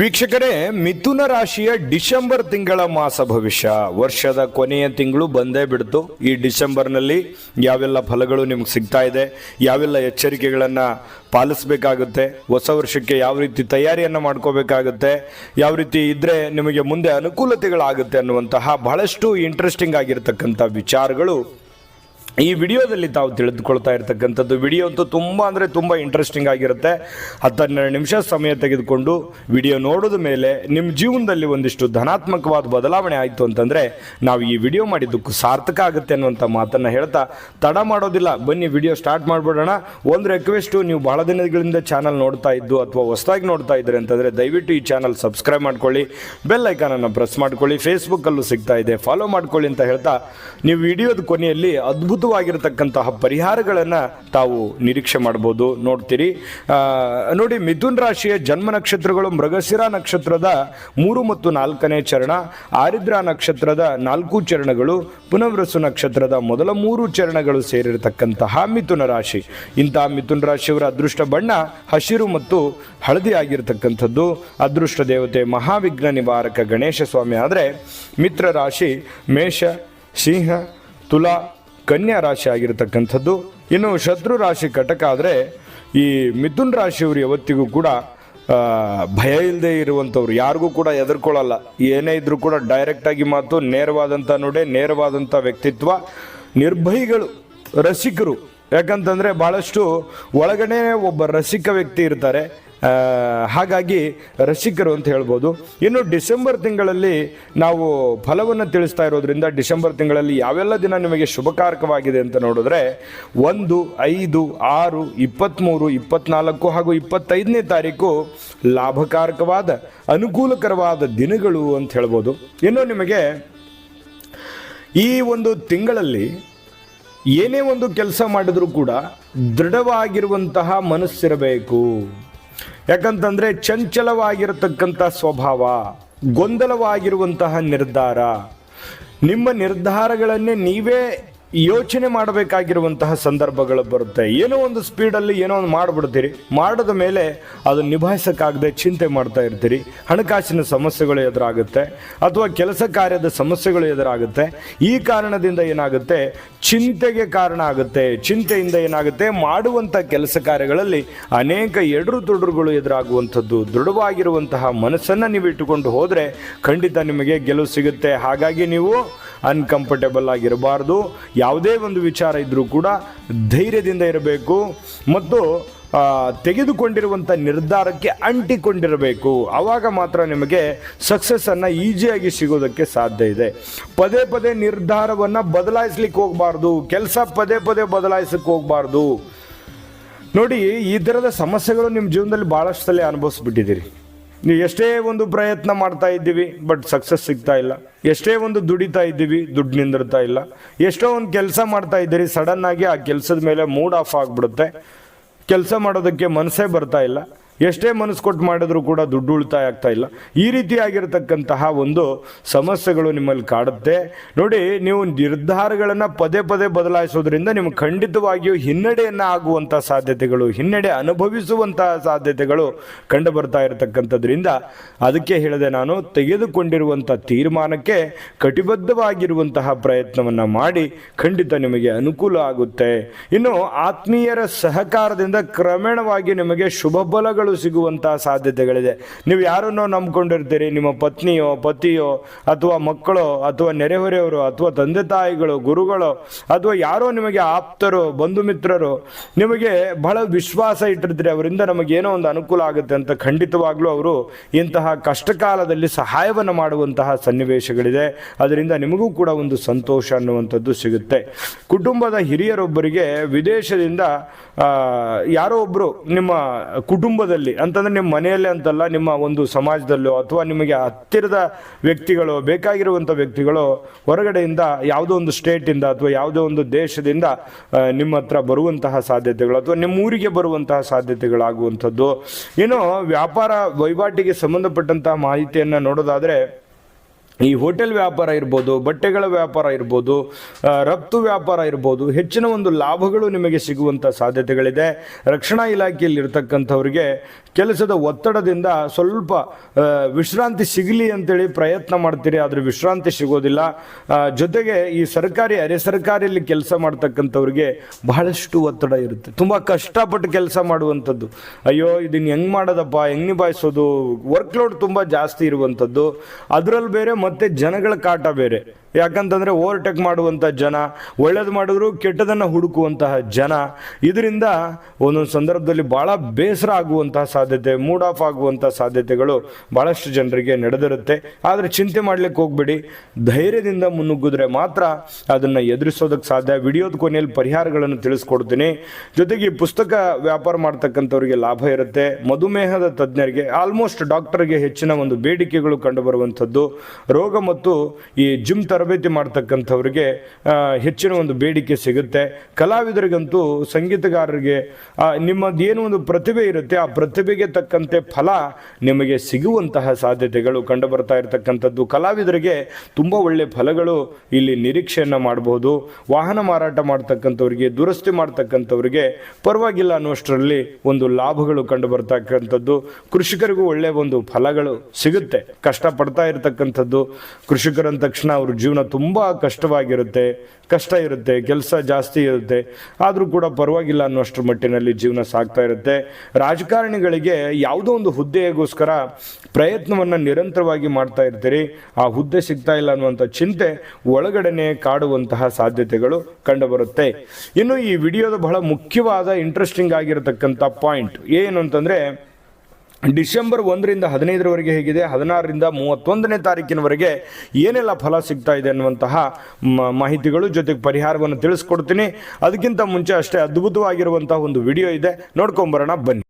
ವೀಕ್ಷಕರೇ, ಮಿಥುನ ರಾಶಿಯ ಡಿಸೆಂಬರ್ ತಿಂಗಳ ಮಾಸ ಭವಿಷ್ಯ. ವರ್ಷದ ಕೊನೆಯ ತಿಂಗಳು ಬಂದೇ ಬಿಡ್ತು. ಈ ಡಿಸೆಂಬರ್ನಲ್ಲಿ ಯಾವೆಲ್ಲ ಫಲಗಳು ನಿಮ್ಗೆ ಸಿಗ್ತಾ ಇದೆ, ಯಾವೆಲ್ಲ ಎಚ್ಚರಿಕೆಗಳನ್ನು ಪಾಲಿಸಬೇಕಾಗುತ್ತೆ, ಹೊಸ ವರ್ಷಕ್ಕೆ ಯಾವ ರೀತಿ ತಯಾರಿಯನ್ನು ಮಾಡ್ಕೋಬೇಕಾಗುತ್ತೆ, ಯಾವ ರೀತಿ ಇದ್ದರೆ ನಿಮಗೆ ಮುಂದೆ ಅನುಕೂಲತೆಗಳಾಗುತ್ತೆ ಅನ್ನುವಂತಹ ಬಹಳಷ್ಟು ಇಂಟ್ರೆಸ್ಟಿಂಗ್ ಆಗಿರತಕ್ಕಂಥ ವಿಚಾರಗಳು ಈ ವಿಡಿಯೋದಲ್ಲಿ ತಾವು ತಿಳಿದುಕೊಳ್ತಾ ಇರತಕ್ಕಂಥದ್ದು ವಿಡಿಯೋ ಅಂತೂ ತುಂಬ ಅಂದರೆ ತುಂಬ ಇಂಟ್ರೆಸ್ಟಿಂಗ್ ಆಗಿರುತ್ತೆ. ಹತ್ತೆರಡು ನಿಮಿಷ ಸಮಯ ತೆಗೆದುಕೊಂಡು ವಿಡಿಯೋ ನೋಡಿದ ಮೇಲೆ ನಿಮ್ಮ ಜೀವನದಲ್ಲಿ ಒಂದಿಷ್ಟು ಧನಾತ್ಮಕವಾದ ಬದಲಾವಣೆ ಆಯಿತು ಅಂತಂದರೆ ನಾವು ಈ ವಿಡಿಯೋ ಮಾಡಿದ್ದಕ್ಕೂ ಸಾರ್ಥಕ ಆಗುತ್ತೆ ಅನ್ನುವಂಥ ಮಾತನ್ನು ಹೇಳ್ತಾ ತಡ ಮಾಡೋದಿಲ್ಲ. ಬನ್ನಿ ವಿಡಿಯೋ ಸ್ಟಾರ್ಟ್ ಮಾಡಿಬಿಡೋಣ. ಒಂದು ರಿಕ್ವೆಸ್ಟು ನೀವು ಭಾಳ ದಿನಗಳಿಂದ ಚಾನಲ್ ನೋಡ್ತಾ ಇದ್ದು ಅಥವಾ ಹೊಸದಾಗಿ ನೋಡ್ತಾ ಇದ್ದರೆ ಅಂತಂದರೆ ದಯವಿಟ್ಟು ಈ ಚಾನಲ್ ಸಬ್ಸ್ಕ್ರೈಬ್ ಮಾಡ್ಕೊಳ್ಳಿ. ಬೆಲ್ ಐಕಾನನ್ನು ಪ್ರೆಸ್ ಮಾಡ್ಕೊಳ್ಳಿ. ಫೇಸ್ಬುಕ್ಕಲ್ಲೂ ಸಿಗ್ತಾ ಇದೆ. ಫಾಲೋ ಮಾಡ್ಕೊಳ್ಳಿ ಅಂತ ಹೇಳ್ತಾ ನೀವು ವಿಡಿಯೋದ ಕೊನೆಯಲ್ಲಿ ಅದ್ಭುತವಾಗಿರತಕ್ಕಂತಹ ಪರಿಹಾರಗಳನ್ನು ತಾವು ನಿರೀಕ್ಷೆ ಮಾಡ್ಬೋದು. ನೋಡ್ತೀರಿ ನೋಡಿ ಮಿಥುನ್ ರಾಶಿಯ ಜನ್ಮ ನಕ್ಷತ್ರಗಳು ಮೃಗಶಿರ ನಕ್ಷತ್ರದ ಮೂರು ಮತ್ತು ನಾಲ್ಕನೇ ಚರಣ, ಆರಿದ್ರ ನಕ್ಷತ್ರದ ನಾಲ್ಕು ಚರಣಗಳು ಪುನವ್ರಸು ನಕ್ಷತ್ರದ ಮೊದಲ ಮೂರು ಚರಣಗಳು ಸೇರಿರತಕ್ಕಂತಹ ಮಿಥುನ ರಾಶಿ. ಇಂತಹ ಮಿಥುನ್ ರಾಶಿಯವರ ಅದೃಷ್ಟ ಬಣ್ಣ ಹಸಿರು ಮತ್ತು ಹಳದಿ ಆಗಿರತಕ್ಕಂಥದ್ದು. ಅದೃಷ್ಟ ದೇವತೆ ಮಹಾವಿಘ್ನ ನಿವಾರಕ ಗಣೇಶ ಸ್ವಾಮಿ. ಆದರೆ ಮಿತ್ರ ರಾಶಿ ಮೇಷ, ಸಿಂಹ, ತುಲಾ ಕನ್ಯಾ ರಾಶಿ ಆಗಿರತಕ್ಕಂಥದ್ದು. ಇನ್ನು ಶತ್ರು ರಾಶಿ ಕಟಕ ಆದರೆ ಈ ಮಿಥುನ್ ರಾಶಿಯವರು ಯಾವತ್ತಿಗೂ ಕೂಡ ಭಯ ಇಲ್ಲದೆ ಇರುವಂಥವ್ರು. ಯಾರಿಗೂ ಕೂಡ ಹೆದರ್ಕೊಳ್ಳಲ್ಲ. ಏನೇ ಇದ್ರೂ ಕೂಡ ಡೈರೆಕ್ಟಾಗಿ ಮಾತು, ನೇರವಾದಂಥ ನೋಡೆ, ನೇರವಾದಂಥ ವ್ಯಕ್ತಿತ್ವ, ನಿರ್ಭಯಿಗಳು, ರಸಿಕರು. ಯಾಕಂತಂದರೆ ಭಾಳಷ್ಟು ಒಳಗಡೆ ಒಬ್ಬ ರಸಿಕ ವ್ಯಕ್ತಿ ಇರ್ತಾರೆ. ಹಾಗಾಗಿ ರಸಿಕರು ಅಂತ ಹೇಳ್ಬೋದು. ಇನ್ನು ಡಿಸೆಂಬರ್ ತಿಂಗಳಲ್ಲಿ ನಾವು ಫಲವನ್ನು ತಿಳಿಸ್ತಾ ಇರೋದ್ರಿಂದ ಡಿಸೆಂಬರ್ ತಿಂಗಳಲ್ಲಿ ಯಾವೆಲ್ಲ ದಿನ ನಿಮಗೆ ಶುಭಕಾರಕವಾಗಿದೆ ಅಂತ ನೋಡಿದ್ರೆ ಒಂದು, ಐದು, ಆರು, ಇಪ್ಪತ್ತ್ಮೂರು ಇಪ್ಪತ್ನಾಲ್ಕು ಹಾಗೂ ಇಪ್ಪತ್ತೈದನೇ ತಾರೀಕು ಲಾಭಕಾರಕವಾದ, ಅನುಕೂಲಕರವಾದ ದಿನಗಳು ಅಂತ ಹೇಳ್ಬೋದು. ಇನ್ನು ನಿಮಗೆ ಈ ಒಂದು ತಿಂಗಳಲ್ಲಿ ಏನೇ ಒಂದು ಕೆಲಸ ಮಾಡಿದರೂ ಕೂಡ ದೃಢವಾಗಿರುವಂತಹ ಮನಸ್ಸಿರಬೇಕು. ಯಾಕಂತಂದರೆ ಚಂಚಲವಾಗಿರತಕ್ಕಂಥ ಸ್ವಭಾವ ಗೊಂದಲವಾಗಿರುವಂತಹ ನಿರ್ಧಾರ. ನಿಮ್ಮ ನಿರ್ಧಾರಗಳನ್ನೇ ನೀವೇ ಯೋಚನೆ ಮಾಡಬೇಕಾಗಿರುವಂತಹ ಸಂದರ್ಭಗಳು ಬರುತ್ತೆ. ಏನೋ ಒಂದು ಸ್ಪೀಡಲ್ಲಿ ಏನೋ ಒಂದು ಮಾಡಿಬಿಡ್ತೀರಿ. ಮಾಡಿದ ಮೇಲೆ ಅದು ನಿಭಾಯಿಸೋಕ್ಕಾಗದೆ ಚಿಂತೆ ಮಾಡ್ತಾ ಇರ್ತೀರಿ. ಹಣಕಾಸಿನ ಸಮಸ್ಯೆಗಳು ಎದುರಾಗುತ್ತೆ. ಅಥವಾ ಕೆಲಸ ಕಾರ್ಯದ ಸಮಸ್ಯೆಗಳು ಎದುರಾಗುತ್ತೆ. ಈ ಕಾರಣದಿಂದ ಏನಾಗುತ್ತೆ? ಚಿಂತೆಗೆ ಕಾರಣ ಆಗುತ್ತೆ. ಚಿಂತೆಯಿಂದ ಏನಾಗುತ್ತೆ? ಮಾಡುವಂಥ ಕೆಲಸ ಕಾರ್ಯಗಳಲ್ಲಿ ಅನೇಕ ಎಡರು ತೊಡರುಗಳು ಎದುರಾಗುವಂಥದ್ದು. ದೃಢವಾಗಿರುವಂತಹ ಮನಸ್ಸನ್ನು ನೀವು ಇಟ್ಟುಕೊಂಡು ಹೋದರೆ ಖಂಡಿತ ನಿಮಗೆ ಗೆಲುವು ಸಿಗುತ್ತೆ. ಹಾಗಾಗಿ ನೀವು ಅನ್ಕಂಫರ್ಟೇಬಲ್ ಆಗಿರಬಾರ್ದು. ಯಾವುದೇ ಒಂದು ವಿಚಾರ ಇದ್ದರೂ ಕೂಡ ಧೈರ್ಯದಿಂದ ಇರಬೇಕು ಮತ್ತು ತೆಗೆದುಕೊಂಡಿರುವಂಥ ನಿರ್ಧಾರಕ್ಕೆ ಅಂಟಿಕೊಂಡಿರಬೇಕು. ಆವಾಗ ಮಾತ್ರ ನಿಮಗೆ ಸಕ್ಸಸ್ಸನ್ನು ಈಸಿಯಾಗಿ ಸಿಗೋದಕ್ಕೆ ಸಾಧ್ಯ ಇದೆ. ಪದೇ ಪದೇ ನಿರ್ಧಾರವನ್ನು ಬದಲಾಯಿಸ್ಲಿಕ್ಕೆ ಹೋಗಬಾರ್ದು. ಕೆಲಸ ಪದೇ ಪದೇ ಬದಲಾಯಿಸಕ್ಕೆ ಹೋಗಬಾರ್ದು. ನೋಡಿ, ಈ ಥರದ ಸಮಸ್ಯೆಗಳು ನಿಮ್ಮ ಜೀವನದಲ್ಲಿ ಭಾಳಷ್ಟು ಸಲ ಅನುಭವಿಸ್ಬಿಟ್ಟಿದ್ದೀರಿ. ನೀವು ಎಷ್ಟೇ ಒಂದು ಪ್ರಯತ್ನ ಮಾಡ್ತಾ ಇದ್ದೀವಿ ಬಟ್ ಸಕ್ಸಸ್ ಸಿಗ್ತಾ ಇಲ್ಲ. ಎಷ್ಟೇ ಒಂದು ದುಡಿತಾ ಇದ್ದೀವಿ, ದುಡ್ಡು ನಿಂದಿರ್ತಾ ಇಲ್ಲ. ಎಷ್ಟೋ ಒಂದು ಕೆಲಸ ಮಾಡ್ತಾ ಇದ್ದೀರಿ ಸಡನ್ ಆಗಿ ಆ ಕೆಲಸದ ಮೇಲೆ ಮೂಡ್ ಆಫ್ ಆಗಿಬಿಡುತ್ತೆ. ಕೆಲಸ ಮಾಡೋದಕ್ಕೆ ಮನಸ್ಸೇ ಬರ್ತಾ ಇಲ್ಲ. ಎಷ್ಟೇ ಮನಸ್ಸು ಕೊಟ್ಟು ಮಾಡಿದ್ರು ಕೂಡ ದುಡ್ಡು ಉಳಿತಾಯ ಆಗ್ತಾ ಇಲ್ಲ. ಈ ರೀತಿಯಾಗಿರ್ತಕ್ಕಂತಹ ಒಂದು ಸಮಸ್ಯೆಗಳು ನಿಮ್ಮಲ್ಲಿ ಕಾಡುತ್ತೆ. ನೋಡಿ, ನೀವು ನಿರ್ಧಾರಗಳನ್ನು ಪದೇ ಪದೇ ಬದಲಾಯಿಸೋದ್ರಿಂದ ನಿಮ್ಗೆ ಖಂಡಿತವಾಗಿಯೂ ಹಿನ್ನಡೆಯನ್ನು ಆಗುವಂಥ ಸಾಧ್ಯತೆಗಳು, ಹಿನ್ನಡೆ ಅನುಭವಿಸುವಂತಹ ಸಾಧ್ಯತೆಗಳು ಕಂಡು ಬರ್ತಾ ಇರತಕ್ಕಂಥದ್ರಿಂದ ಅದಕ್ಕೆ ಹೇಳಿದೆ ನಾನು, ತೆಗೆದುಕೊಂಡಿರುವಂಥ ತೀರ್ಮಾನಕ್ಕೆ ಕಟಿಬದ್ಧವಾಗಿರುವಂತಹ ಪ್ರಯತ್ನವನ್ನು ಮಾಡಿ ಖಂಡಿತ ನಿಮಗೆ ಅನುಕೂಲ ಆಗುತ್ತೆ. ಇನ್ನು ಆತ್ಮೀಯರ ಸಹಕಾರದಿಂದ ಕ್ರಮೇಣವಾಗಿ ನಿಮಗೆ ಶುಭ ಫಲಗಳು ಸಿಗುವಂತಹ ಸಾಧ್ಯತೆಗಳಿದೆ. ನೀವು ಯಾರನ್ನೋ ನಂಬ್ಕೊಂಡಿರ್ತೀರಿ, ನಿಮ್ಮ ಪತ್ನಿಯೋ, ಪತಿಯೋ, ಅಥವಾ ಮಕ್ಕಳೋ, ಅಥವಾ ನೆರೆಹೊರೆಯವರು, ಅಥವಾ ತಂದೆ ತಾಯಿಗಳು, ಗುರುಗಳು, ಅಥವಾ ಯಾರೋ ನಿಮಗೆ ಆಪ್ತರು, ಬಂಧು ಮಿತ್ರರು, ನಿಮಗೆ ಬಹಳ ವಿಶ್ವಾಸ ಇಟ್ಟಿರ್ತೀರಿ, ಅವರಿಂದ ನಮಗೇನೋ ಒಂದು ಅನುಕೂಲ ಆಗುತ್ತೆ ಅಂತ ಖಂಡಿತವಾಗ್ಲೂ ಅವರು ಇಂತಹ ಕಷ್ಟಕಾಲದಲ್ಲಿ ಸಹಾಯವನ್ನು ಮಾಡುವಂತಹ ಸನ್ನಿವೇಶಗಳಿದೆ. ಅದರಿಂದ ನಿಮಗೂ ಕೂಡ ಒಂದು ಸಂತೋಷ ಅನ್ನುವಂಥದ್ದು ಸಿಗುತ್ತೆ. ಕುಟುಂಬದ ಹಿರಿಯರೊಬ್ಬರಿಗೆ ವಿದೇಶದಿಂದ ಯಾರೋ ಒಬ್ಬರು ನಿಮ್ಮ ಕುಟುಂಬದಲ್ಲಿ ಅಂತಂದ್ರೆ ನಿಮ್ಮ ಮನೆಯಲ್ಲೇ ಅಂತಲ್ಲ, ನಿಮ್ಮ ಒಂದು ಸಮಾಜದಲ್ಲೋ ಅಥವಾ ನಿಮಗೆ ಹತ್ತಿರದ ವ್ಯಕ್ತಿಗಳು ಬೇಕಾಗಿರುವಂಥ ವ್ಯಕ್ತಿಗಳು, ಹೊರಗಡೆಯಿಂದ ಯಾವುದೋ ಒಂದು ಸ್ಟೇಟಿಂದ ಅಥವಾ ಯಾವುದೋ ಒಂದು ದೇಶದಿಂದ ನಿಮ್ಮ ಹತ್ರ ಬರುವಂತಹ ಸಾಧ್ಯತೆಗಳು ಅಥವಾ ನಿಮ್ಮ ಊರಿಗೆ ಬರುವಂತಹ ಸಾಧ್ಯತೆಗಳಾಗುವಂಥದ್ದು. ಏನು ವ್ಯಾಪಾರ ವಹಿವಾಟಿಗೆ ಸಂಬಂಧಪಟ್ಟಂತಹ ಮಾಹಿತಿಯನ್ನು ನೋಡೋದಾದರೆ ಈ ಹೋಟೆಲ್ ವ್ಯಾಪಾರ ಇರ್ಬೋದು, ಬಟ್ಟೆಗಳ ವ್ಯಾಪಾರ ಇರ್ಬೋದು ರಫ್ತು ವ್ಯಾಪಾರ ಇರ್ಬೋದು, ಹೆಚ್ಚಿನ ಒಂದು ಲಾಭಗಳು ನಿಮಗೆ ಸಿಗುವಂಥ ಸಾಧ್ಯತೆಗಳಿದೆ. ರಕ್ಷಣಾ ಇಲಾಖೆಯಲ್ಲಿ ಇರ್ತಕ್ಕಂಥವ್ರಿಗೆ ಕೆಲಸದ ಒತ್ತಡದಿಂದ ಸ್ವಲ್ಪ ವಿಶ್ರಾಂತಿ ಸಿಗಲಿ ಅಂತೇಳಿ ಪ್ರಯತ್ನ ಮಾಡ್ತೀರಿ, ಆದರೆ ವಿಶ್ರಾಂತಿ ಸಿಗೋದಿಲ್ಲ. ಜೊತೆಗೆ ಈ ಸರ್ಕಾರಿ, ಅರೆ ಸರ್ಕಾರಿಯಲ್ಲಿ ಕೆಲಸ ಮಾಡ್ತಕ್ಕಂಥವ್ರಿಗೆ ಬಹಳಷ್ಟು ಒತ್ತಡ ಇರುತ್ತೆ. ತುಂಬ ಕಷ್ಟಪಟ್ಟು ಕೆಲಸ ಮಾಡುವಂಥದ್ದು. ಅಯ್ಯೋ ಇದನ್ನು ಹೆಂಗೆ ಮಾಡೋದಪ್ಪ, ಹೆಂಗೆ ನಿಭಾಯಿಸೋದು? ವರ್ಕ್ ಲೋಡ್ ತುಂಬ ಜಾಸ್ತಿ ಇರುವಂಥದ್ದು. ಅದರಲ್ಲಿ ಬೇರೆ ಮತ್ತೆ ಜನಗಳ ಕಾಟ ಬೇರೆ. ಯಾಕಂತಂದ್ರೆ ಓವರ್ಟೇಕ್ ಮಾಡುವಂಥ ಜನ, ಒಳ್ಳೇದು ಮಾಡಿದ್ರು ಕೆಟ್ಟದನ್ನು ಹುಡುಕುವಂತಹ ಜನ. ಇದರಿಂದ ಒಂದೊಂದು ಸಂದರ್ಭದಲ್ಲಿ ಬಹಳ ಬೇಸರ ಆಗುವಂತಹ ಸಾಧ್ಯತೆ ಮೂಡ್ ಆಫ್ ಆಗುವಂಥ ಸಾಧ್ಯತೆಗಳು ಬಹಳಷ್ಟು ಜನರಿಗೆ ನಡೆದಿರುತ್ತೆ. ಆದರೆ ಚಿಂತೆ ಮಾಡ್ಲಿಕ್ಕೆ ಹೋಗ್ಬೇಡಿ. ಧೈರ್ಯದಿಂದ ಮುನ್ನುಗ್ಗಿದ್ರೆ ಮಾತ್ರ ಅದನ್ನು ಎದುರಿಸೋದಕ್ಕೆ ಸಾಧ್ಯ. ವಿಡಿಯೋದ ಕೊನೆಯಲ್ಲಿ ಪರಿಹಾರಗಳನ್ನು ತಿಳಿಸ್ಕೊಡ್ತೀನಿ. ಜೊತೆಗೆ ಪುಸ್ತಕ ವ್ಯಾಪಾರ ಮಾಡ್ತಕ್ಕಂಥವ್ರಿಗೆ ಲಾಭ ಇರುತ್ತೆ. ಮಧುಮೇಹದ ತಜ್ಞರಿಗೆ ಆಲ್ಮೋಸ್ಟ್ ಡಾಕ್ಟರ್ಗೆ ಹೆಚ್ಚಿನ ಒಂದು ಬೇಡಿಕೆಗಳು ಕಂಡುಬರುವಂಥದ್ದು ರೋಗ ಮತ್ತು ಈ ಜಿಮ್ ತರಬೇತಿ ಮಾಡ್ತಕ್ಕಂಥವ್ರಿಗೆ ಹೆಚ್ಚಿನ ಒಂದು ಬೇಡಿಕೆ ಸಿಗುತ್ತೆ. ಕಲಾವಿದರಿಗಂತೂ ಸಂಗೀತಗಾರರಿಗೆ ನಿಮ್ಮದೇನು ಒಂದು ಪ್ರತಿಭೆ ಇರುತ್ತೆ, ಆ ಪ್ರತಿಭೆಗೆ ತಕ್ಕಂತೆ ಫಲ ನಿಮಗೆ ಸಿಗುವಂತಹ ಸಾಧ್ಯತೆಗಳು ಕಂಡು ಬರ್ತಾ ಇರತಕ್ಕಂಥದ್ದು. ಕಲಾವಿದರಿಗೆ ತುಂಬ ಒಳ್ಳೆ ಫಲಗಳು ಇಲ್ಲಿ ನಿರೀಕ್ಷೆಯನ್ನು ಮಾಡಬಹುದು ವಾಹನ ಮಾರಾಟ ಮಾಡ್ತಕ್ಕಂಥವ್ರಿಗೆ, ದುರಸ್ತಿ ಮಾಡ್ತಕ್ಕಂಥವ್ರಿಗೆ ಪರವಾಗಿಲ್ಲ ಅನ್ನುವಷ್ಟರಲ್ಲಿ ಒಂದು ಲಾಭಗಳು ಕಂಡು ಬರ್ತಕ್ಕಂಥದ್ದು ಕೃಷಿಕರಿಗೂ ಒಳ್ಳೆ ಒಂದು ಫಲಗಳು ಸಿಗುತ್ತೆ. ಕಷ್ಟಪಡ್ತಾ ಇರತಕ್ಕಂಥದ್ದು. ಕೃಷಿಕರಂದ ತಕ್ಷಣ ಅವ್ರ ಜೀವನ ತುಂಬ ಕಷ್ಟವಾಗಿರುತ್ತೆ, ಕಷ್ಟ ಇರುತ್ತೆ, ಕೆಲಸ ಜಾಸ್ತಿ ಇರುತ್ತೆ, ಆದರೂ ಕೂಡ ಪರವಾಗಿಲ್ಲ ಅನ್ನೋಷ್ಟರ ಮಟ್ಟಿನಲ್ಲಿ ಜೀವನ ಸಾಗ್ತಾ ಇರುತ್ತೆ. ರಾಜಕಾರಣಿಗಳಿಗೆ ಯಾವುದೋ ಒಂದು ಹುದ್ದೆಗೋಸ್ಕರ ಪ್ರಯತ್ನವನ್ನು ನಿರಂತರವಾಗಿ ಮಾಡ್ತಾ ಇರ್ತೀರಿ. ಆ ಹುದ್ದೆ ಸಿಗ್ತಾ ಇಲ್ಲ ಅನ್ನುವಂಥ ಚಿಂತೆ ಒಳಗಡೆನೆ ಕಾಡುವಂತಹ ಸಾಧ್ಯತೆಗಳು ಕಂಡುಬರುತ್ತೆ. ಇನ್ನು ಈ ವಿಡಿಯೋದ ಬಹಳ ಮುಖ್ಯವಾದ ಇಂಟ್ರೆಸ್ಟಿಂಗ್ ಆಗಿರತಕ್ಕಂಥ ಪಾಯಿಂಟ್ ಏನು ಅಂತಂದರೆ ಡಿಸೆಂಬರ್ ಒಂದರಿಂದ ಹದಿನೈದರವರೆಗೆ ಹೇಗಿದೆ ಹದಿನಾರರಿಂದ ಮೂವತ್ತೊಂದನೇ ತಾರೀಕಿನವರೆಗೆ ಏನೆಲ್ಲ ಫಲ ಸಿಗ್ತಾ ಇದೆ ಅನ್ನುವಂತಹ ಮ- ಮಾಹಿತಿಗಳು ಜೊತೆಗೆ ಪರಿಹಾರವನ್ನು ತಿಳಿಸ್ಕೊಡ್ತೀನಿ. ಅದಕ್ಕಿಂತ ಮುಂಚೆ ಅಷ್ಟೇ ಅದ್ಭುತವಾಗಿರುವಂತಹ ಒಂದು ವಿಡಿಯೋ ಇದೆ ನೋಡ್ಕೊಂಬರೋಣ ಬನ್ನಿ.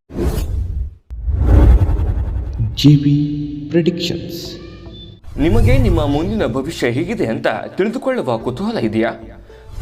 G V predictions. ನಿಮಗೆ ನಿಮ್ಮ ಮುಂದಿನ ಭವಿಷ್ಯ ಹೇಗಿದೆ ಅಂತ ತಿಳಿದುಕೊಳ್ಳುವ ಕುತೂಹಲ ಇದೆಯಾ?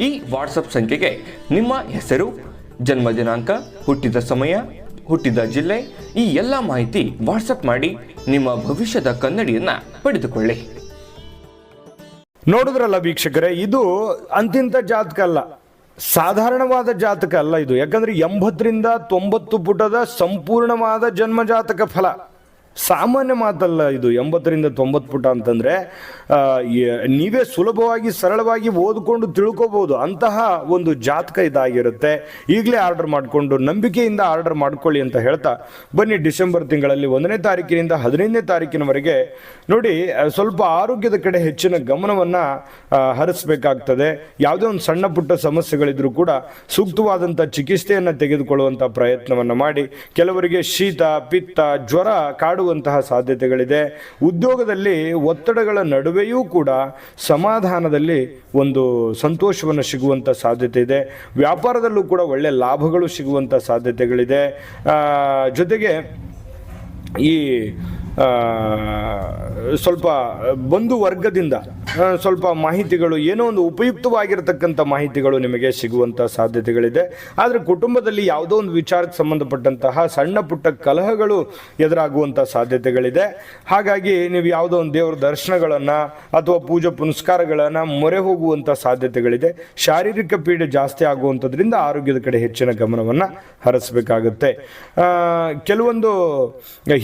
ಈ ವಾಟ್ಸಪ್ ಸಂಖ್ಯೆಗೆ ನಿಮ್ಮ ಹೆಸರು, ಜನ್ಮ ದಿನಾಂಕ, ಹುಟ್ಟಿದ ಸಮಯ, ಹುಟ್ಟಿದ ಜಿಲ್ಲೆ, ಈ ಎಲ್ಲ ಮಾಹಿತಿ ವಾಟ್ಸಪ್ ಮಾಡಿ ನಿಮ್ಮ ಭವಿಷ್ಯದ ಕನ್ನಡಿಯನ್ನ ಪಡೆದುಕೊಳ್ಳಿ. ನೋಡಿದ್ರಲ್ಲ ವೀಕ್ಷಕರೇ, ಇದು ಅಂತಿಂತ ಜಾತಕ ಅಲ್ಲ. ಸಾಧಾರಣವಾದ ಜಾತಕ ಅಲ್ಲ ಇದು. ಯಾಕಂದ್ರೆ ಎಂಬತ್ತರಿಂದ ತೊಂಬತ್ತು ಪುಟದ ಸಂಪೂರ್ಣವಾದ ಜನ್ಮ ಜಾತಕ ಫಲ. ಸಾಮಾನ್ಯ ಮಾತಲ್ಲ ಇದು, ಎಂಬತ್ತರಿಂದ ತೊಂಬತ್ತು ಪುಟ ಅಂತಂದರೆ ನೀವೇ ಸುಲಭವಾಗಿ, ಸರಳವಾಗಿ ಓದ್ಕೊಂಡು ತಿಳ್ಕೊಬಹುದು ಅಂತಹ ಒಂದು ಜಾತಕ ಇದಾಗಿರುತ್ತೆ. ಈಗಲೇ ಆರ್ಡರ್ ಮಾಡಿಕೊಂಡು, ನಂಬಿಕೆಯಿಂದ ಆರ್ಡರ್ ಮಾಡ್ಕೊಳ್ಳಿ ಅಂತ ಹೇಳ್ತಾ, ಬನ್ನಿ ಡಿಸೆಂಬರ್ ತಿಂಗಳಲ್ಲಿ ಒಂದನೇ ತಾರೀಕಿನಿಂದ ಹದಿನೈದನೇ ತಾರೀಕಿನವರೆಗೆ ನೋಡಿ ಸ್ವಲ್ಪ ಆರೋಗ್ಯದ ಕಡೆ ಹೆಚ್ಚಿನ ಗಮನವನ್ನು ಹರಿಸಬೇಕಾಗ್ತದೆ. ಯಾವುದೇ ಒಂದು ಸಣ್ಣ ಪುಟ್ಟ ಸಮಸ್ಯೆಗಳಿದ್ರೂ ಕೂಡ ಸೂಕ್ತವಾದಂಥ ಚಿಕಿತ್ಸೆಯನ್ನು ತೆಗೆದುಕೊಳ್ಳುವಂಥ ಪ್ರಯತ್ನವನ್ನು ಮಾಡಿ. ಕೆಲವರಿಗೆ ಶೀತ, ಪಿತ್ತ, ಜ್ವರ ಕಾಡುವಂತಹ ಸಾಧ್ಯತೆಗಳಿದೆ. ಉದ್ಯೋಗದಲ್ಲಿ ಒತ್ತಡಗಳ ನಡುವೆಯೂ ಕೂಡ ಸಮಾಧಾನದಲ್ಲಿ ಒಂದು ಸಂತೋಷವನ್ನು ಸಿಗುವಂಥ ಸಾಧ್ಯತೆ ಇದೆ. ವ್ಯಾಪಾರದಲ್ಲೂ ಕೂಡ ಒಳ್ಳೆಯ ಲಾಭಗಳು ಸಿಗುವಂಥ ಸಾಧ್ಯತೆಗಳಿದೆ. ಜೊತೆಗೆ ಈ ಸ್ವಲ್ಪ ಬಂಧು ವರ್ಗದಿಂದ ಸ್ವಲ್ಪ ಮಾಹಿತಿಗಳು, ಏನೋ ಒಂದು ಉಪಯುಕ್ತವಾಗಿರತಕ್ಕಂಥ ಮಾಹಿತಿಗಳು ನಿಮಗೆ ಸಿಗುವಂಥ ಸಾಧ್ಯತೆಗಳಿದೆ. ಆದರೆ ಕುಟುಂಬದಲ್ಲಿ ಯಾವುದೋ ಒಂದು ವಿಚಾರಕ್ಕೆ ಸಂಬಂಧಪಟ್ಟಂತಹ ಸಣ್ಣ ಪುಟ್ಟ ಕಲಹಗಳು ಎದುರಾಗುವಂಥ ಸಾಧ್ಯತೆಗಳಿದೆ. ಹಾಗಾಗಿ ನೀವು ಯಾವುದೋ ಒಂದು ದೇವರ ದರ್ಶನಗಳನ್ನು ಅಥವಾ ಪೂಜೆ ಪುನಸ್ಕಾರಗಳನ್ನು ಮೊರೆ ಹೋಗುವಂಥ ಸಾಧ್ಯತೆಗಳಿದೆ. ಶಾರೀರಿಕ ಪೀಡೆ ಜಾಸ್ತಿ ಆಗುವಂಥದ್ರಿಂದ ಆರೋಗ್ಯದ ಕಡೆ ಹೆಚ್ಚಿನ ಗಮನವನ್ನು ಹರಿಸಬೇಕಾಗುತ್ತೆ. ಕೆಲವೊಂದು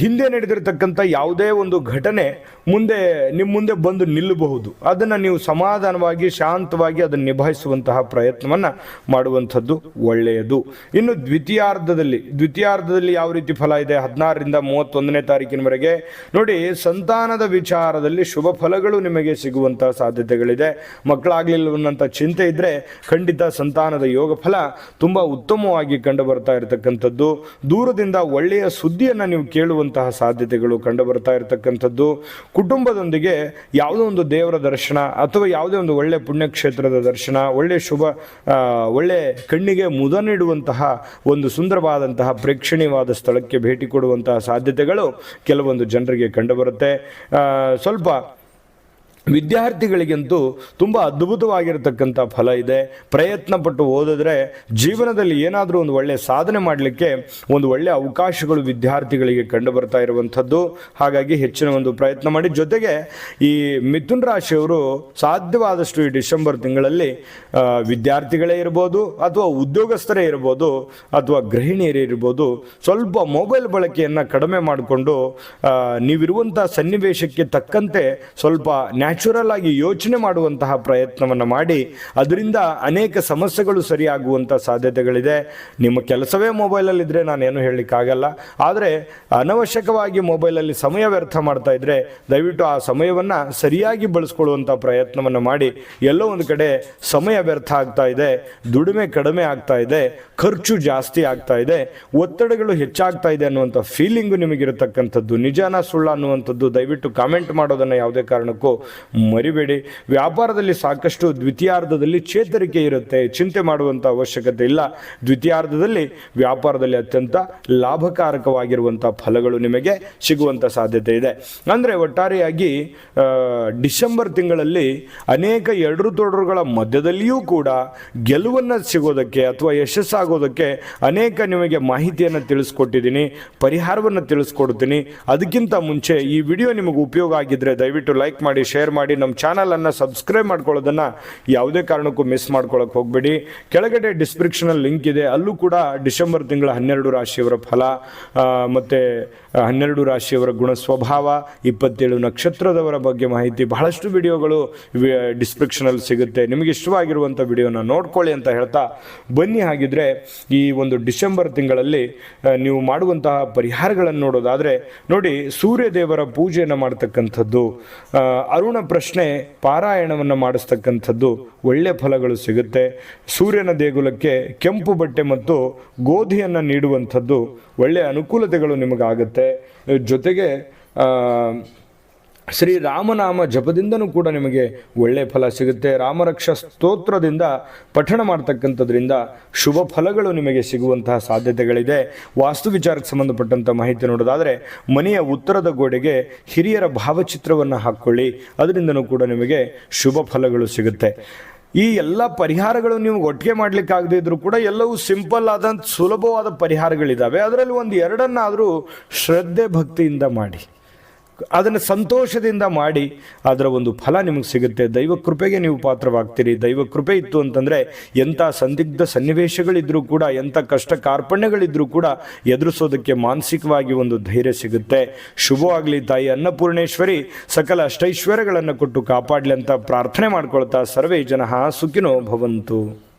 ಹಿಂದೆ ನಡೆದಿರತಕ್ಕಂಥ ಯಾವುದೇ ಒಂದು ಘಟನೆ ಮುಂದೆ, ನಿಮ್ಮ ಮುಂದೆ ಬಂದು ನಿಲ್ಲಬಹುದು. ಅದನ್ನು ನೀವು ಸಮಾಧಾನವಾಗಿ, ಶಾಂತವಾಗಿ ಅದನ್ನು ನಿಭಾಯಿಸುವಂತಹ ಪ್ರಯತ್ನವನ್ನು ಮಾಡುವಂಥದ್ದು ಒಳ್ಳೆಯದು. ಇನ್ನು ದ್ವಿತೀಯಾರ್ಧದಲ್ಲಿ ದ್ವಿತೀಯಾರ್ಧದಲ್ಲಿ ಯಾವ ರೀತಿ ಫಲ ಇದೆ? ಹದಿನಾರರಿಂದ ಮೂವತ್ತೊಂದನೇ ತಾರೀಕಿನವರೆಗೆ. ನೋಡಿ, ಸಂತಾನದ ವಿಚಾರದಲ್ಲಿ ಶುಭ ಫಲಗಳು ನಿಮಗೆ ಸಿಗುವಂತಹ ಸಾಧ್ಯತೆಗಳಿದೆ. ಮಕ್ಕಳಾಗ್ಲಿಲ್ಲವನ್ನಂತ ಚಿಂತೆ ಇದ್ದರೆ ಖಂಡಿತ ಸಂತಾನದ ಯೋಗ ಫಲ ತುಂಬ ಉತ್ತಮವಾಗಿ ಕಂಡು ಬರ್ತಾ ಇರತಕ್ಕಂಥದ್ದು. ದೂರದಿಂದ ಒಳ್ಳೆಯ ಸುದ್ದಿಯನ್ನು ನೀವು ಕೇಳುವಂತಹ ಸಾಧ್ಯತೆಗಳು ಕಂಡು ಬರ್ತಾ ಇರತಕ್ಕಂಥದ್ದು. ಕುಟುಂಬದೊಂದಿಗೆ ಯಾವುದೋ ಒಂದು ದೇವರ ದರ್ಶನ ಅಥವಾ ಯಾವುದೇ ಒಂದು ಒಳ್ಳೆ ಪುಣ್ಯಕ್ಷೇತ್ರದ ದರ್ಶನ, ಒಳ್ಳೆ ಶುಭ ಒಳ್ಳೆ ಕಣ್ಣಿಗೆ ಮುದ ನೀಡುವಂತಹ ಒಂದು ಸುಂದರವಾದಂತಹ ಪ್ರೇಕ್ಷಣೀಯವಾದ ಸ್ಥಳಕ್ಕೆ ಭೇಟಿ ಕೊಡುವಂತಹ ಸಾಧ್ಯತೆಗಳು ಕೆಲವೊಂದು ಜನರಿಗೆ ಕಂಡುಬರುತ್ತೆ. ಸ್ವಲ್ಪ ವಿದ್ಯಾರ್ಥಿಗಳಿಗಂತೂ ತುಂಬ ಅದ್ಭುತವಾಗಿರತಕ್ಕಂಥ ಫಲ ಇದೆ. ಪ್ರಯತ್ನ ಪಟ್ಟು ಓದಿದ್ರೆ ಜೀವನದಲ್ಲಿ ಏನಾದರೂ ಒಂದು ಒಳ್ಳೆಯ ಸಾಧನೆ ಮಾಡಲಿಕ್ಕೆ ಒಂದು ಒಳ್ಳೆಯ ಅವಕಾಶಗಳು ವಿದ್ಯಾರ್ಥಿಗಳಿಗೆ ಕಂಡು ಬರ್ತಾ ಇರುವಂಥದ್ದು. ಹಾಗಾಗಿ ಹೆಚ್ಚಿನ ಒಂದು ಪ್ರಯತ್ನ ಮಾಡಿ. ಜೊತೆಗೆ ಈ ಮಿಥುನ್ ರಾಶಿಯವರು ಸಾಧ್ಯವಾದಷ್ಟು ಈ ಡಿಸೆಂಬರ್ ತಿಂಗಳಲ್ಲಿ ವಿದ್ಯಾರ್ಥಿಗಳೇ ಇರ್ಬೋದು ಅಥವಾ ಉದ್ಯೋಗಸ್ಥರೇ ಇರ್ಬೋದು ಅಥವಾ ಗೃಹಿಣಿಯರೇ ಇರ್ಬೋದು ಸ್ವಲ್ಪ ಮೊಬೈಲ್ ಬಳಕೆಯನ್ನು ಕಡಿಮೆ ಮಾಡಿಕೊಂಡು ನೀವಿರುವಂಥ ಸನ್ನಿವೇಶಕ್ಕೆ ತಕ್ಕಂತೆ ಸ್ವಲ್ಪ ನ್ಯಾಚುರಲ್ ಆಗಿ ಯೋಚನೆ ಮಾಡುವಂತಹ ಪ್ರಯತ್ನವನ್ನು ಮಾಡಿ ಅದರಿಂದ ಅನೇಕ ಸಮಸ್ಯೆಗಳು ಸರಿಯಾಗುವಂಥ ಸಾಧ್ಯತೆಗಳಿದೆ. ನಿಮ್ಮ ಕೆಲಸವೇ ಮೊಬೈಲಲ್ಲಿದ್ದರೆ ನಾನೇನು ಹೇಳಲಿಕ್ಕಾಗಲ್ಲ ಆದರೆ ಅನವಶ್ಯಕವಾಗಿ ಮೊಬೈಲಲ್ಲಿ ಸಮಯ ವ್ಯರ್ಥ ಮಾಡ್ತಾ ಇದ್ದರೆ ದಯವಿಟ್ಟು ಆ ಸಮಯವನ್ನು ಸರಿಯಾಗಿ ಬಳಸ್ಕೊಳ್ಳುವಂಥ ಪ್ರಯತ್ನವನ್ನು ಮಾಡಿ. ಎಲ್ಲೋ ಒಂದು ಕಡೆ ಸಮಯ ವ್ಯರ್ಥ ಆಗ್ತಾ ಇದೆ, ದುಡಿಮೆ ಕಡಿಮೆ ಆಗ್ತಾ ಇದೆ, ಖರ್ಚು ಜಾಸ್ತಿ ಆಗ್ತಾ ಇದೆ, ಒತ್ತಡಗಳು ಹೆಚ್ಚಾಗ್ತಾ ಇದೆ ಅನ್ನುವಂಥ ಫೀಲಿಂಗು ನಿಮಗಿರತಕ್ಕಂಥದ್ದು, ನಿಜಾನ ಸುಳ್ಳ ಅನ್ನುವಂಥದ್ದು ದಯವಿಟ್ಟು ಕಾಮೆಂಟ್ ಮಾಡೋದನ್ನು ಯಾವುದೇ ಕಾರಣಕ್ಕೂ ಮರಿಬೇಡಿ. ವ್ಯಾಪಾರದಲ್ಲಿ ಸಾಕಷ್ಟು ದ್ವಿತೀಯಾರ್ಧದಲ್ಲಿ ಚೇತರಿಕೆ ಇರುತ್ತೆ. ಚಿಂತೆ ಮಾಡುವಂಥ ಅವಶ್ಯಕತೆ ಇಲ್ಲ. ದ್ವಿತೀಯಾರ್ಧದಲ್ಲಿ ವ್ಯಾಪಾರದಲ್ಲಿ ಅತ್ಯಂತ ಲಾಭಕಾರಕವಾಗಿರುವಂಥ ಫಲಗಳು ನಿಮಗೆ ಸಿಗುವಂಥ ಸಾಧ್ಯತೆ ಇದೆ. ಅಂದರೆ ಒಟ್ಟಾರೆಯಾಗಿ ಡಿಸೆಂಬರ್ ತಿಂಗಳಲ್ಲಿ ಅನೇಕ ಎರಡು ತೊಡರುಗಳ ಮಧ್ಯದಲ್ಲಿಯೂ ಕೂಡ ಗೆಲುವನ್ನು ಸಿಗೋದಕ್ಕೆ ಅಥವಾ ಯಶಸ್ಸಾಗೋದಕ್ಕೆ ಅನೇಕ ನಿಮಗೆ ಮಾಹಿತಿಯನ್ನು ತಿಳಿಸ್ಕೊಟ್ಟಿದ್ದೀನಿ, ಪರಿಹಾರವನ್ನು ತಿಳಿಸ್ಕೊಡ್ತೀನಿ. ಅದಕ್ಕಿಂತ ಮುಂಚೆ ಈ ವಿಡಿಯೋ ನಿಮಗೆ ಉಪಯೋಗ ಆಗಿದ್ದರೆ ದಯವಿಟ್ಟು ಲೈಕ್ ಮಾಡಿ, ಶೇರ್ ಮಾಡಿ ನಮ್ಮ ಚಾನಲನ್ನು ಸಬ್ಸ್ಕ್ರೈಬ್ ಮಾಡ್ಕೊಳ್ಳೋದನ್ನು ಯಾವುದೇ ಕಾರಣಕ್ಕೂ ಮಿಸ್ ಮಾಡ್ಕೊಳ್ಳೋಕೆ ಹೋಗಬೇಡಿ. ಕೆಳಗಡೆ ಡಿಸ್ಕ್ರಿಪ್ಷನಲ್ಲಿ ಲಿಂಕ್ ಇದೆ. ಅಲ್ಲೂ ಕೂಡ ಡಿಸೆಂಬರ್ ತಿಂಗಳ ಹನ್ನೆರಡು ರಾಶಿಯವರ ಫಲ ಮತ್ತು ಹನ್ನೆರಡು ರಾಶಿಯವರ ಗುಣ ಸ್ವಭಾವ, ಇಪ್ಪತ್ತೇಳು ನಕ್ಷತ್ರದವರ ಬಗ್ಗೆ ಮಾಹಿತಿ, ಬಹಳಷ್ಟು ವಿಡಿಯೋಗಳು ಡಿಸ್ಕ್ರಿಪ್ಷನಲ್ಲಿ ಸಿಗುತ್ತೆ. ನಿಮಗೆ ಇಷ್ಟವಾಗಿರುವಂಥ ವಿಡಿಯೋನ ನೋಡ್ಕೊಳ್ಳಿ ಅಂತ ಹೇಳ್ತಾ ಬನ್ನಿ. ಹಾಗಿದ್ರೆ ಈ ಒಂದು ಡಿಸೆಂಬರ್ ತಿಂಗಳಲ್ಲಿ ನೀವು ಮಾಡುವಂತಹ ಪರಿಹಾರಗಳನ್ನು ನೋಡೋದಾದರೆ ನೋಡಿ ಸೂರ್ಯ ದೇವರ ಪೂಜೆಯನ್ನು ಮಾಡ್ತಕ್ಕಂಥದ್ದು ಅರುಣ ಪ್ರಶ್ನೆ ಪಾರಾಯಣವನ್ನು ಮಾಡಿಸ್ತಕ್ಕಂಥದ್ದು ಒಳ್ಳೆ ಫಲಗಳು ಸಿಗುತ್ತೆ. ಸೂರ್ಯನ ದೇಗುಲಕ್ಕೆ ಕೆಂಪು ಬಟ್ಟೆ ಮತ್ತು ಗೋಧಿಯನ್ನು ನೀಡುವಂಥದ್ದು ಒಳ್ಳೆಯ ಅನುಕೂಲತೆಗಳು ನಿಮಗಾಗುತ್ತೆ. ಜೊತೆಗೆ ಶ್ರೀ ರಾಮನಾಮ ಜಪದಿಂದನೂ ಕೂಡ ನಿಮಗೆ ಒಳ್ಳೆಯ ಫಲ ಸಿಗುತ್ತೆ. ರಾಮರಕ್ಷಾ ಸ್ತೋತ್ರದಿಂದ ಪಠಣ ಮಾಡ್ತಕ್ಕಂಥದ್ರಿಂದ ಶುಭ ಫಲಗಳು ನಿಮಗೆ ಸಿಗುವಂತಹ ಸಾಧ್ಯತೆಗಳಿದೆ. ವಾಸ್ತು ವಿಚಾರಕ್ಕೆ ಸಂಬಂಧಪಟ್ಟಂಥ ಮಾಹಿತಿ ನೋಡೋದಾದರೆ, ಮನೆಯ ಉತ್ತರದ ಗೋಡೆಗೆ ಹಿರಿಯರ ಭಾವಚಿತ್ರವನ್ನು ಹಾಕ್ಕೊಳ್ಳಿ ಅದರಿಂದನೂ ಕೂಡ ನಿಮಗೆ ಶುಭ ಫಲಗಳು ಸಿಗುತ್ತೆ. ಈ ಎಲ್ಲ ಪರಿಹಾರಗಳು ನೀವು ಒಟ್ಟಿಗೆ ಮಾಡ್ಲಿಕ್ಕಾಗದೇ ಇದ್ರೂ ಕೂಡ ಎಲ್ಲವೂ ಸಿಂಪಲ್ ಆದಂಥ ಸುಲಭವಾದ ಪರಿಹಾರಗಳಿದ್ದಾವೆ ಅದರಲ್ಲಿ ಒಂದು ಎರಡನ್ನಾದರೂ ಶ್ರದ್ಧೆ ಭಕ್ತಿಯಿಂದ ಮಾಡಿ. ಅದನ್ನು ಸಂತೋಷದಿಂದ ಮಾಡಿ ಅದರ ಒಂದು ಫಲ ನಿಮಗೆ ಸಿಗುತ್ತೆ. ದೈವ ಕೃಪೆಗೆ ನೀವು ಪಾತ್ರವಾಗ್ತೀರಿ. ದೈವ ಕೃಪೆ ಇತ್ತು ಅಂತಂದರೆ ಎಂಥ ಸಂದಿಗ್ಧ ಸನ್ನಿವೇಶಗಳಿದ್ರೂ ಕೂಡ, ಎಂಥ ಕಷ್ಟ ಕಾರ್ಪಣ್ಯಗಳಿದ್ರೂ ಕೂಡ ಎದುರಿಸೋದಕ್ಕೆ ಮಾನಸಿಕವಾಗಿ ಒಂದು ಧೈರ್ಯ ಸಿಗುತ್ತೆ. ಶುಭವಾಗಲಿ ತಾಯಿ ಅನ್ನಪೂರ್ಣೇಶ್ವರಿ, ಸಕಲ ಅಷ್ಟೈಶ್ವರ್ಯಗಳನ್ನು ಕೊಟ್ಟು ಕಾಪಾಡಲಿ ಅಂತ ಪ್ರಾರ್ಥನೆ ಮಾಡ್ಕೊಳ್ತಾ ಸರ್ವೇ ಜನ ಸುಖಿನೋ ಭವಂತು.